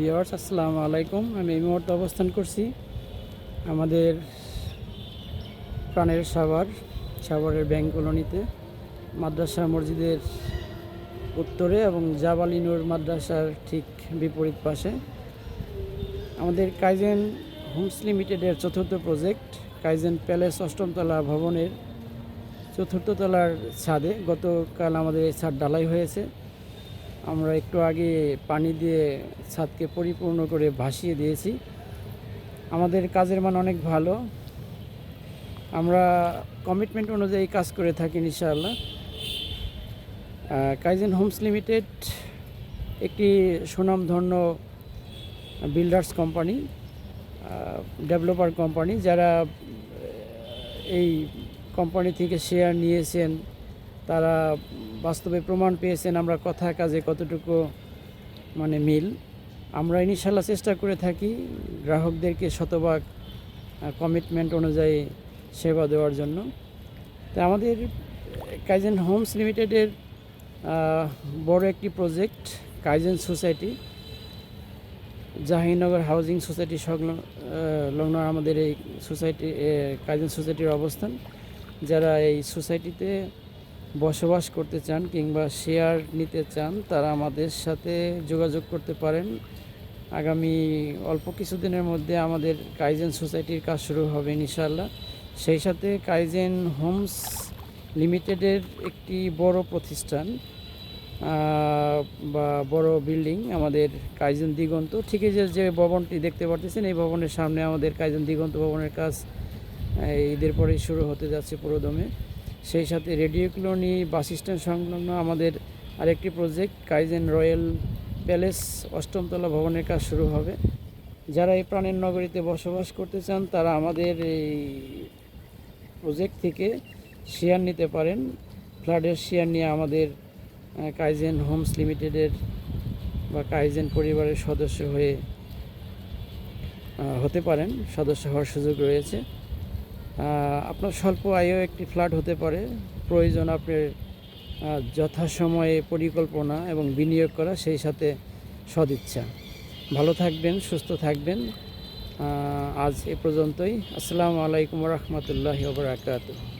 বিয়ার্স আসসালামু আলাইকুম। আমি এই মুহূর্তে অবস্থান করছি আমাদের প্রাণের সাভার, সাভারের ব্যাংক কলোনিতে, মাদ্রাসা মসজিদের উত্তরে এবং জাবালিনুর মাদ্রাসার ঠিক বিপরীত পাশে। আমাদের কাইজেন হোমস লিমিটেডের চতুর্থ প্রজেক্ট, কাইজেন প্যালেস অষ্টমতলা ভবনের চতুর্থ তলার ছাদে গতকাল আমাদের এই ছাদ ঢালাই হয়েছে। আমরা একটু আগে পানি দিয়ে ছাদকে পরিপূর্ণ করে ভাসিয়ে দিয়েছি। আমাদের কাজের মান অনেক ভালো। আমরা কমিটমেন্ট অনুযায়ী কাজ করে থাকি ইনশাআল্লাহ। কাইজেন হোমস লিমিটেড একটি সুনামধন্য বিল্ডার্স কোম্পানি ডেভেলপার কোম্পানি, যারা এই কোম্পানি থেকে শেয়ার নিয়েছেন। তারা বাস্তবে প্রমাণ পেয়েছেন আমরা কথা, কাজে কতটুকু মানে মিল। আমরা ইনশাল্লাহ চেষ্টা করে থাকি গ্রাহকদেরকে শতভাগ কমিটমেন্ট অনুযায়ী সেবা দেওয়ার জন্য। তা আমাদের কাইজেন হোমস লিমিটেডের বড় একটি project, Kaizen society জাহিনগর housing society সংলগ্ন লগ্ন আমাদের এই সোসাইটি কাইজেন সোসাইটির অবস্থান। যারা এই সোসাইটিতে বসবাস করতে চান কিংবা শেয়ার নিতে চান, তারা আমাদের সাথে যোগাযোগ করতে পারেন। আগামী অল্প কিছুদিনের মধ্যে আমাদের কাইজেন সোসাইটির কাজ শুরু হবে ইনশাল্লাহ সেই সাথে কাইজেন হোমস লিমিটেডের একটি বড় প্রতিষ্ঠান বা বড় বিল্ডিং আমাদের কাইজেন দিগন্ত। ঠিকই যে যে ভবনটি দেখতে পাচ্ছেন এই ভবনের সামনে আমাদের কাইজেন দিগন্ত ভবনের কাজ ঈদের পরেই শুরু হতে যাচ্ছে পুরোদমে। সেই সাথে রেডিও কলোনি বাস স্ট্যান্ড সংলগ্ন আমাদের আরেকটি প্রজেক্ট, কাইজেন রয়্যাল প্যালেস, অষ্টমতলা ভবনের কাজ শুরু হবে। যারা এই প্রাণের নগরীতে বসবাস করতে চান, তারা আমাদের এই প্রজেক্ট থেকে শেয়ার নিতে পারেন। ফ্ল্যাটের শেয়ার নিয়ে আমাদের কাইজেন হোমস লিমিটেডের বা কাইজেন পরিবারের সদস্য হয়ে হতে পারেন। সদস্য হওয়ার সুযোগ রয়েছে। আপনার স্বল্প আয়ও একটি ফ্ল্যাট হতে পারে। প্রয়োজন আপনার যথাসময়ে পরিকল্পনা এবং বিনিয়োগ করা, সেই সাথে সদিচ্ছা। ভালো থাকবেন, সুস্থ থাকবেন। আজ এ পর্যন্তই। আসসালামু আলাইকুম রহমতুল্লাহ বারাকাতুহ।